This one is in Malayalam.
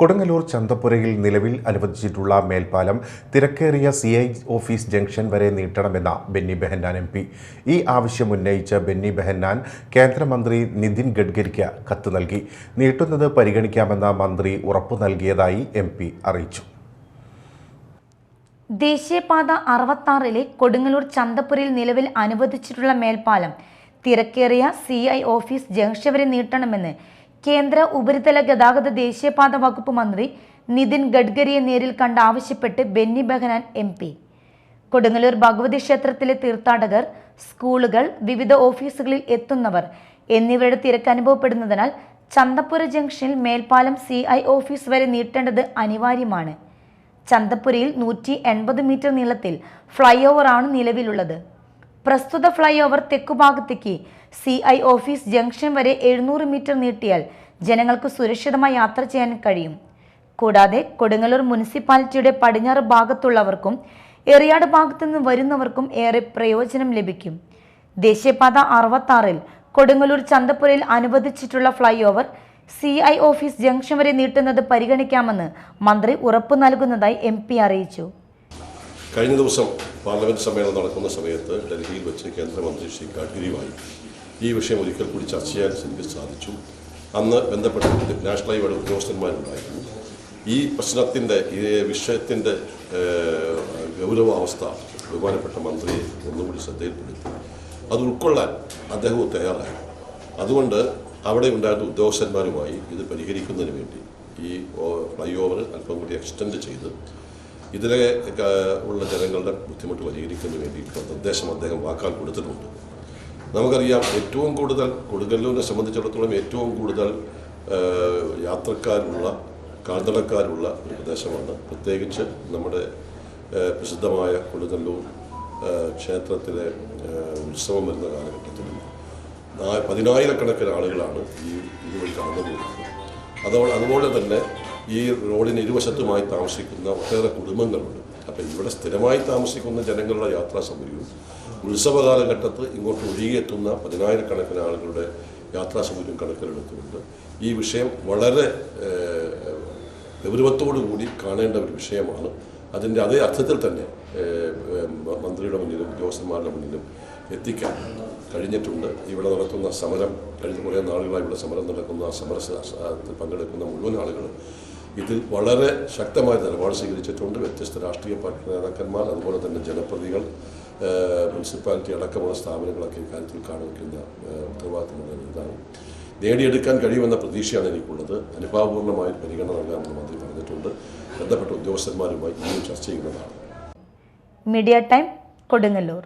കൊടുങ്ങല്ലൂർ ചന്തപ്പുരയിൽ നിലവിൽ അനുവദിച്ചിട്ടുള്ള മേൽപ്പാലം തിരക്കേറിയ സി ഐ ഓഫീസ് ജംഗ്ഷൻ വരെ നീട്ടണമെന്ന ബെന്നി ബെഹന്നാൻ എം പി. ഈ ആവശ്യം ഉന്നയിച്ച് ബെന്നി ബെഹന്നാൻ കേന്ദ്രമന്ത്രി നിതിൻ ഗഡ്കരിക്ക് കത്ത് നൽകി. നീട്ടുന്നത് പരിഗണിക്കാമെന്ന മന്ത്രി ഉറപ്പു നൽകിയതായി എം അറിയിച്ചു. ദേശീയപാത അറുപത്താറിലെ കൊടുങ്ങല്ലൂർ ചന്തപ്പുരയിൽ നിലവിൽ അനുവദിച്ചിട്ടുള്ള മേൽപ്പാലം തിരക്കേറിയ സി ഐ ഓഫീസ് ജംഗ്ഷൻ വരെ നീട്ടണമെന്ന് കേന്ദ്ര ഉപരിതല ഗതാഗത ദേശീയപാത വകുപ്പ് മന്ത്രി നിതിൻ ഗഡ്കരിയെ നേരിൽ കണ്ട് ആവശ്യപ്പെട്ട് ബെന്നി ബെഹനാൻ എം പി. കൊടുങ്ങല്ലൂർ ഭഗവതി ക്ഷേത്രത്തിലെ തീർത്ഥാടകർ സ്കൂളുകൾ വിവിധ ഓഫീസുകളിൽ എത്തുന്നവർ എന്നിവരുടെ തിരക്ക് അനുഭവപ്പെടുന്നതിനാൽ ചന്തപ്പുര ജംഗ്ഷനിൽ മേൽപ്പാലം സി ഐ ഓഫീസ് വരെ നീട്ടേണ്ടത് അനിവാര്യമാണ്. ചന്തപ്പുരയിൽ നൂറ്റി എൺപത് മീറ്റർ നീളത്തിൽ ഫ്ലൈ ഓവറാണ് നിലവിലുള്ളത്. പ്രസ്തുത ഫ്ലൈ ഓവർ തെക്കുഭാഗത്തേക്ക് സി ഐ ഓഫീസ് ജംഗ്ഷൻ വരെ എഴുന്നൂറ് മീറ്റർ നീട്ടിയാൽ ജനങ്ങൾക്ക് സുരക്ഷിതമായി യാത്ര ചെയ്യാൻ കഴിയും. കൂടാതെ കൊടുങ്ങല്ലൂർ മുനിസിപ്പാലിറ്റിയുടെ പടിഞ്ഞാറ് ഭാഗത്തുള്ളവർക്കും എറിയാട് ഭാഗത്തു നിന്ന് വരുന്നവർക്കും ഏറെ പ്രയോജനം ലഭിക്കും. ദേശീയപാത അറുപത്താറിൽ കൊടുങ്ങല്ലൂർ ചന്തപ്പുരയിൽ അനുവദിച്ചിട്ടുള്ള flyover C I office junction വരെ നീട്ടുന്നത് പരിഗണിക്കാമെന്ന് മന്ത്രി ഉറപ്പു നൽകുന്നതായി എം അറിയിച്ചു. കഴിഞ്ഞ ദിവസം പാർലമെന്റ് സമ്മേളനം നടക്കുന്ന സമയത്ത് ഡൽഹിയിൽ വെച്ച് കേന്ദ്രമന്ത്രി ശ്രീ ഗഡ്കരിയുമായി ഈ വിഷയം ഒരിക്കൽ കൂടി ചർച്ച ചെയ്യാൻ എനിക്ക് സാധിച്ചു. അന്ന് ബന്ധപ്പെട്ട നാഷണൽ ഹൈവേ ഉദ്യോഗസ്ഥന്മാരുണ്ടായിരുന്നു ഈ പ്രശ്നത്തിന്റെ ഈ വിഷയത്തിന്റെ ഗൗരവാവസ്ഥ ബഹുമാനപ്പെട്ട മന്ത്രിയെ ഒന്നുകൂടി ശ്രദ്ധയിൽപ്പെടുത്തി. അത് ഉൾക്കൊള്ളാൻ അദ്ദേഹവും തയ്യാറായി. അതുകൊണ്ട് അവിടെ ഉണ്ടായിരുന്ന ഉദ്യോഗസ്ഥന്മാരുമായി ഇത് പരിഹരിക്കുന്നതിന് വേണ്ടി ഈ ഫ്ലൈ ഓവർ അല്പം കൂടി എക്സ്റ്റെൻഡ് ചെയ്ത് ഇതിലെ ഉള്ള ജനങ്ങളുടെ ബുദ്ധിമുട്ട് പരിഹരിക്കുന്നതിന് വേണ്ടിയിട്ടുള്ള നിർദ്ദേശം അദ്ദേഹം വാക്കാൽ കൊടുത്തിട്ടുണ്ട്. നമുക്കറിയാം ഏറ്റവും കൂടുതൽ കൊടുങ്ങല്ലൂരിനെ സംബന്ധിച്ചിടത്തോളം ഏറ്റവും കൂടുതൽ യാത്രക്കാരുള്ള കാൽനടക്കാരുള്ള ഒരു പ്രദേശമാണ്. പ്രത്യേകിച്ച് നമ്മുടെ പ്രസിദ്ധമായ കൊടുങ്ങല്ലൂർ ക്ഷേത്രത്തിലെ ഉത്സവം വരുന്ന കാലഘട്ടത്തിൽ പതിനായിരക്കണക്കിന് ആളുകളാണ് ഈ ഇതുവഴി പോകുന്നത് അതോ അതുപോലെ തന്നെ ഈ റോഡിന് ഇരുവശത്തുമായി താമസിക്കുന്ന ഒട്ടേറെ കുടുംബങ്ങളുണ്ട്. അപ്പം ഇവിടെ സ്ഥിരമായി താമസിക്കുന്ന ജനങ്ങളുടെ യാത്രാ സൗകര്യവും ഉത്സവ കാലഘട്ടത്ത് ഇങ്ങോട്ട് ഒഴുകിയെത്തുന്ന പതിനായിരക്കണക്കിന് ആളുകളുടെ യാത്രാ സൗകര്യം കണക്കിലെടുത്തുകൊണ്ട് ഈ വിഷയം വളരെ ഗൗരവത്തോടു കൂടി കാണേണ്ട ഒരു വിഷയമാണ്. അതിന്റെ അതേ അർത്ഥത്തിൽ തന്നെ മന്ത്രിയുടെ മുന്നിലും ഉദ്യോഗസ്ഥന്മാരുടെ മുന്നിലും എത്തിക്കാൻ കഴിഞ്ഞിട്ടുണ്ട്. ഇവിടെ നടത്തുന്ന സമരം കഴിഞ്ഞ കുറേ നാളുകളായി ഇവിടെ സമരം നടക്കുന്ന സമര പങ്കെടുക്കുന്ന മുഴുവൻ ആളുകളും ഇതിൽ വളരെ ശക്തമായ നിലപാട് സ്വീകരിച്ചിട്ടുണ്ട്. വ്യത്യസ്ത രാഷ്ട്രീയ പാർട്ടി നേതാക്കന്മാർ അതുപോലെ തന്നെ ജനപ്രതികൾ മുനിസിപ്പാലിറ്റി അടക്കമുള്ള സ്ഥാപനങ്ങളൊക്കെ ഇക്കാര്യത്തിൽ കാണിക്കുന്ന ഉത്തരവാദിത്തമുള്ള ഇതാണ്. നേടിയെടുക്കാൻ കഴിയുമെന്ന പ്രതീക്ഷയാണ് എനിക്കുള്ളത്. അനുഭാവപൂർണമായ പരിഗണന നൽകാമെന്ന് മന്ത്രി പറഞ്ഞിട്ടുണ്ട്. ബന്ധപ്പെട്ട ഉദ്യോഗസ്ഥന്മാരുമായി ഇനിയും ചർച്ച ചെയ്യുന്നതാണ്. Media time Kodungallur.